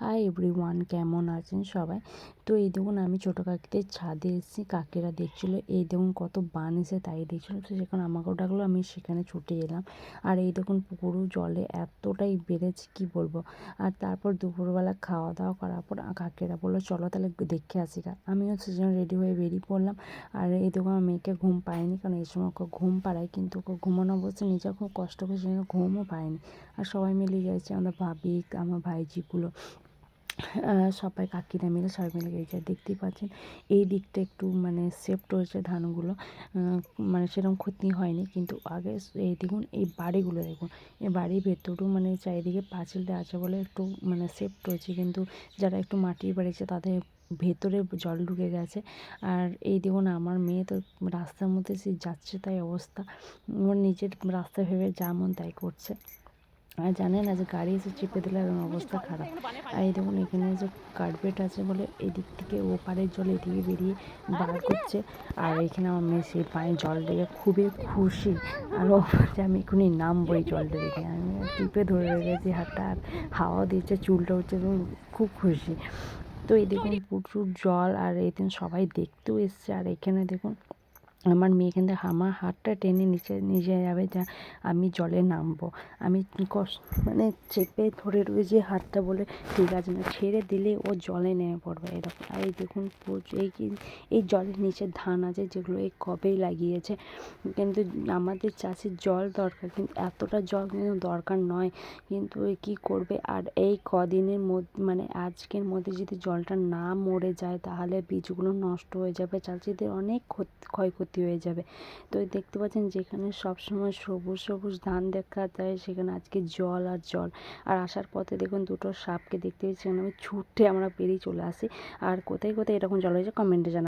Hi everyone, কেমন আছেন সবাই? তো এই দেখুন, আমি ছোটো কাকিদের ছাদে এসেছি, কাকিরা দেখছিলো, এই দেখুন কত বান এসে তাই দেখছিলো, তো সেখানে আমাকেও ডাকলো, আমি সেখানে ছুটে এলাম। আর এই দেখুন, পুকুরও জলে এতটাই বেড়েছে, কি বলব? আর তারপর দুপুরবেলা খাওয়া দাওয়া করার পর কাকিরা বলল, চলো তাহলে দেখে আসি গা। আমিও সেজন্য রেডি হয়ে বেরিয়ে পড়লাম। আর এই দেখুন, আমার মেয়েকে ঘুম পায়নি, কারণ এই সময় ওকে ঘুম পাড়ায়, কিন্তু ওকে ঘুমানো অবস্থায় নিজে খুব কষ্ট করে সেজন্য ঘুমও পায়নি। আর সবাই মিলে গেছে, আমাদের ভাবি, আমার ভাইজিগুলো। সবাই কাকিরা মিলে, সবাই মিলে গেছে দেখতেই পাচ্ছেন। এই দিকটা একটু মানে সেফট হয়েছে ধানগুলো। মানে সেরকম ক্ষতি হয়নি, কিন্তু আগে এই দেখুন, এই বাড়িগুলো দেখুন। এই বাড়ির ভেতরেও মানে চারিদিকে পাঁচিল দেওয়া আছে বলে একটু মানে সেফট হয়েছে। কিন্তু যারা একটু মাটির বাড়ি আছে, তাদের ভেতরে জল ঢুকে গেছে। আর এই দেখুন, আমার মেয়ে তো রাস্তার মধ্যে সে যাচ্ছে, তাই অবস্থা। ওর নিজের রাস্তা ভেবে যা মন তাই করছে। আর জানে না যে গাড়ি এসে চেপে দিলে আর অবস্থা খারাপ। আর এই দেখুন, এখানে যে কার্পেট আছে বলে এদিক থেকে ওপারের জল এদিকে বেরিয়ে বার করছে। আর এখানে আমার মেয়ে সেই পায়ে জল দেখে খুবই খুশি। আর ও যে আমি এখনই নামবো এই জলটা দেখে। আমি টিপে ধরে রেখেছি, হাতটা আর হাওয়া দিচ্ছে, চুলটা হচ্ছে খুব খুশি। তো এই দেখুন, প্রচুর জল, আর এদিন সবাই দেখতেও এসছে। আর এখানে দেখুন আমার মেয়ে থেকে আমার হাতটা টেনে নিচে নিচে যাবে যা আমি জলে নামবো। আমি কষ্ট মানে চেপে ধরে রয়েছে হাতটা বলে, ঠিক আছে না, ছেড়ে দিলে ও জলে নেমে পড়বে। এরকম। আর এই দেখুন এই এই জলের নিচে ধান আছে যেগুলো এই কবেই লাগিয়েছে। কিন্তু আমাদের চাষির জল দরকার, কিন্তু এতটা জল কিন্তু দরকার নয়। কিন্তু কী করবে? আর এই কদিনের মধ্যে মানে আজকের মধ্যে যদি জলটা না মরে যায়, তাহলে বীজগুলো নষ্ট হয়ে যাবে। চাষিদের অনেক ক্ষতি, ক্ষয়ক্ষতি হয়ে যাবে। তো দেখতে পাচ্ছেন যেখানে সবসময় সবুজ সবুজ ধান দেখা যায়, সেখানে আজকে জল আর জল। আর আসার পথে দেখুন দুটো সাপকে দেখতে পেয়েছি আমি ছুটে আমরা বেরিয়ে চলে আসি। আর কোথায় কোথায় এরকম জল হয়েছে কমেন্টে জানা